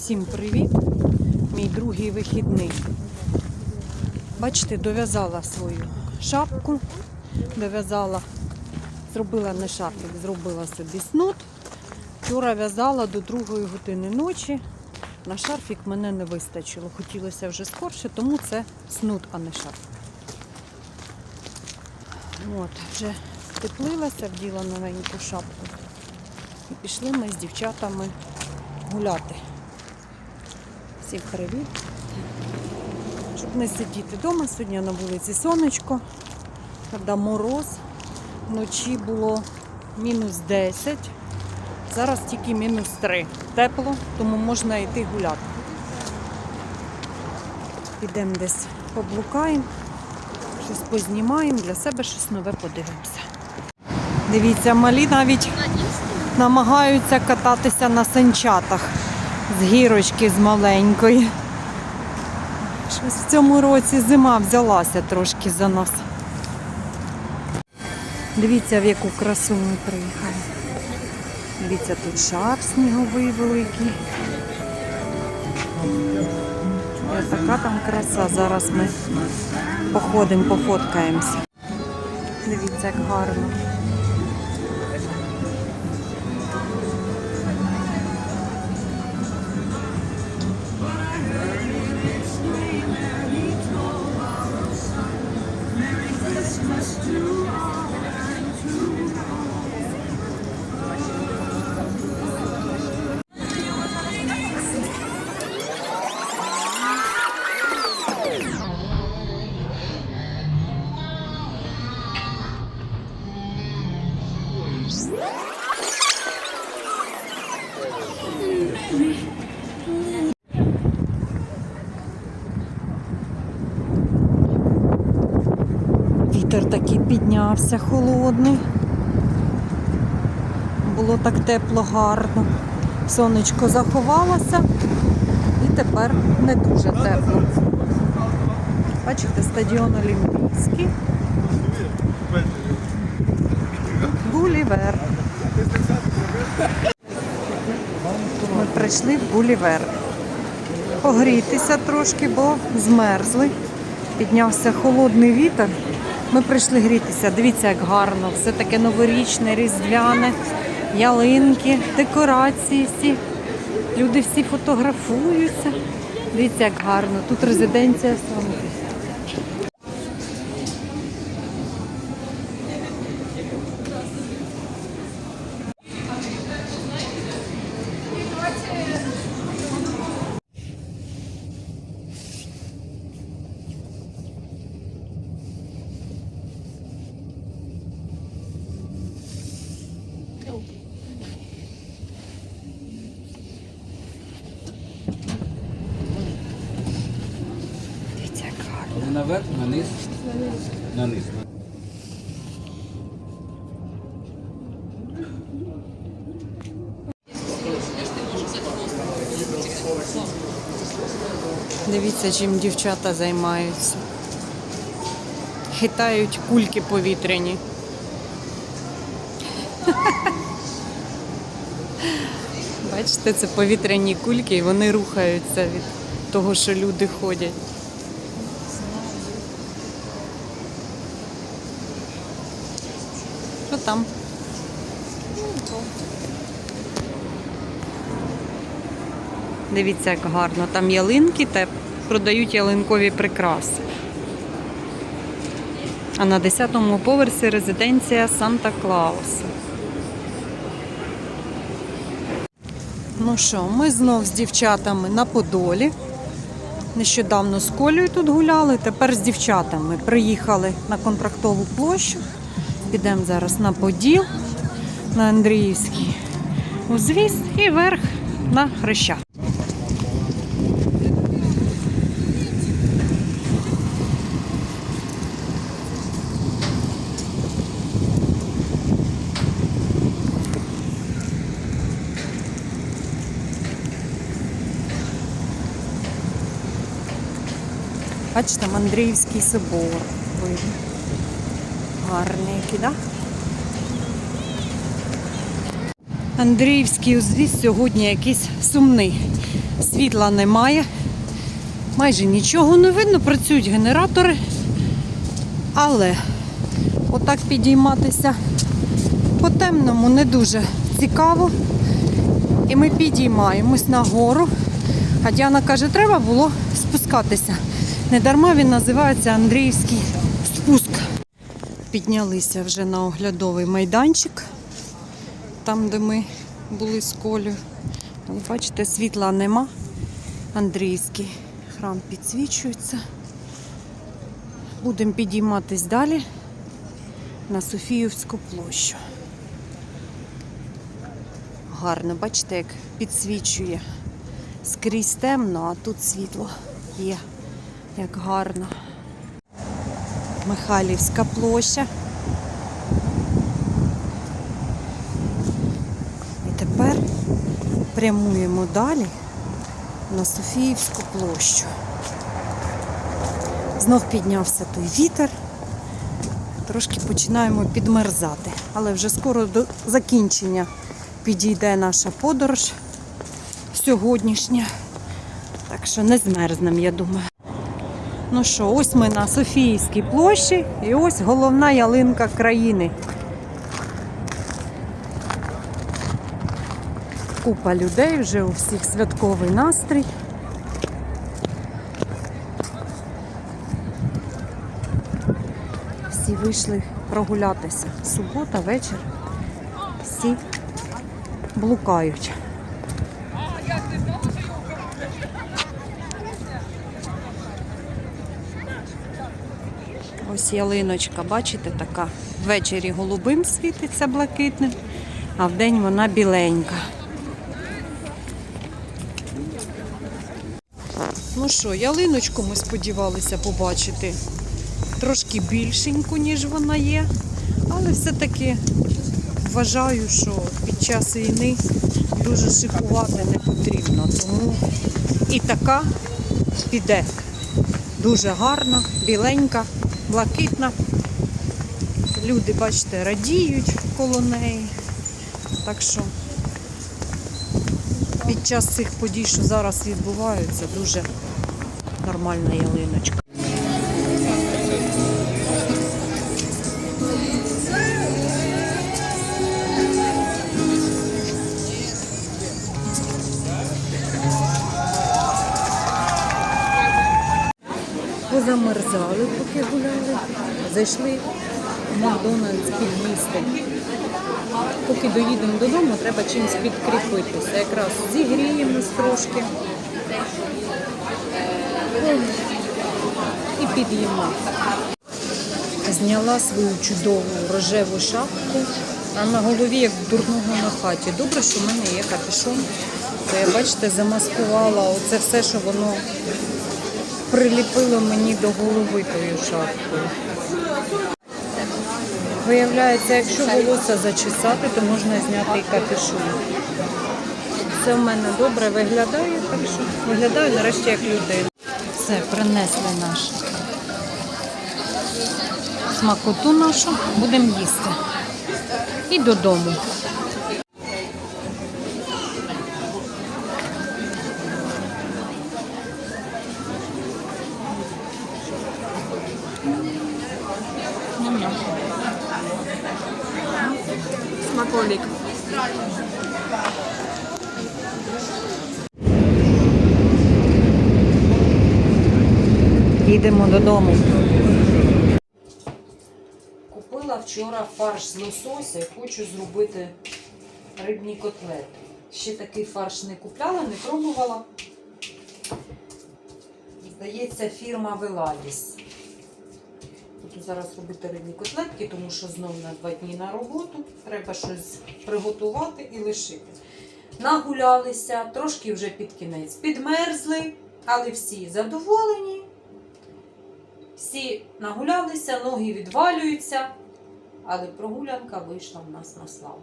Всім привіт! Мій другий вихідний. Бачите, дов'язала свою шапку, дов'язала, зробила не шапик, зробила собі снуд. Вчора в'язала до другої години ночі. На шарфік мене не вистачило. Хотілося вже скорше, тому це снуд, а не шарф. От, вже теплилася, вділа новеньку шапку. І пішли ми з дівчатами гуляти. Всім привіт. Щоб не сидіти вдома, сьогодні на вулиці сонечко, правда мороз. Вночі було мінус 10, зараз тільки мінус 3. Тепло, тому можна йти гуляти. Підемо десь поблукаємо, щось познімаємо, для себе щось нове подивимося. Дивіться, малі навіть намагаються кататися на санчатах з гірочки з маленької. Щось в цьому році зима взялася трошки за нас. Дивіться, в яку красу ми приїхали. Дивіться, тут шар сніговий великий. Ось така там краса. Зараз ми походимо, пофоткаємося. Дивіться, як гарно. Вітер такий піднявся холодний. Було так тепло, гарно. Сонечко заховалося і тепер не дуже тепло. Бачите, стадіон Олімпійський. Гулівер. Ми прийшли в Гулівер. Погрітися трошки, бо змерзли. Піднявся холодний вітер. Ми прийшли грітися. Дивіться, як гарно. Все таке новорічне, різдвяне, ялинки, декорації всі. Люди всі фотографуються. Дивіться, як гарно. Тут резиденція Санти. Наверх, на низ. На низ. Дивіться, чим дівчата займаються. Хитають кульки повітряні. Бачите, це повітряні кульки, і вони рухаються від того, що люди ходять. Там? Дивіться, як гарно. Там ялинки та продають ялинкові прикраси. А на 10-му поверсі резиденція Санта Клауса. Ну що, ми знов з дівчатами на Подолі. Нещодавно з Колею тут гуляли, тепер з дівчатами приїхали на контрактову площу. Підемо зараз на Поділ, на Андріївський узвіз і вверх на Хрещат. Бачите, там Андріївський собор. видно. Гарний який, так? Андріївський узвіз сьогодні якийсь сумний. Світла немає, майже нічого не видно, працюють генератори. Але отак підійматися по темному не дуже цікаво. І ми підіймаємось нагору. А Діана каже, треба було спускатися. Недарма він називається Андріївський. Піднялися вже на оглядовий майданчик, там, де ми були з Колею. Але бачите, світла нема. Андріївський храм підсвічується. Будемо підійматись далі на Софіївську площу. Гарно, бачите, як підсвічує. Скрізь темно, а тут світло є. Як гарно. Михайлівська площа. І тепер прямуємо далі на Софіївську площу. Знов піднявся той вітер. Трошки починаємо підмерзати. Але вже скоро до закінчення підійде наша подорож сьогоднішня. Так що не змерзнемо, я думаю. Ну що, ось ми на Софіївській площі і ось головна ялинка країни. Купа людей, вже у всіх святковий настрій. Всі вийшли прогулятися. Субота, вечір. Всі блукають. Ось ялиночка, бачите, така. Ввечері голубим світиться блакитним, а вдень вона біленька. Ну що, ялиночку ми сподівалися побачити трошки більшеньку, ніж вона є. Але все-таки вважаю, що під час війни дуже шикувати не потрібно. Тому і така піде. Дуже гарна, біленька, блакитна. Люди, бачите, радіють коло неї. Так що під час цих подій, що зараз відбуваються, дуже нормальна ялиночка. Позамерзали. Зайшли в Макдональдс під'їсти. Поки доїдемо додому, треба чимось підкріпитися. Якраз зігріємось трошки. І під'їмо. Зняла свою чудову рожеву шапку, а на голові як дурного на хаті. Добре, що в мене є капюшон. Я, бачите, замаскувала оце все, що воно приліпило мені до голови тою шапкою. Виявляється, якщо волосся зачесати, то можна зняти і капюшон. Все в мене добре виглядає, так що виглядаю нарешті як людина. Все, принесли нашу смакоту нашу, будемо їсти. І додому. Смаколик. Їдемо додому. Купила вчора фарш з лосося і хочу зробити рибні котлети. Ще такий фарш не купляла, не пробувала. Здається, фірма Веладіс. Буду зараз робити рибні котлетки, тому що знов на два дні на роботу. Треба щось приготувати і лишити. Нагулялися, трошки вже під кінець підмерзли, але всі задоволені. Всі нагулялися, ноги відвалюються, але прогулянка вийшла в нас на славу.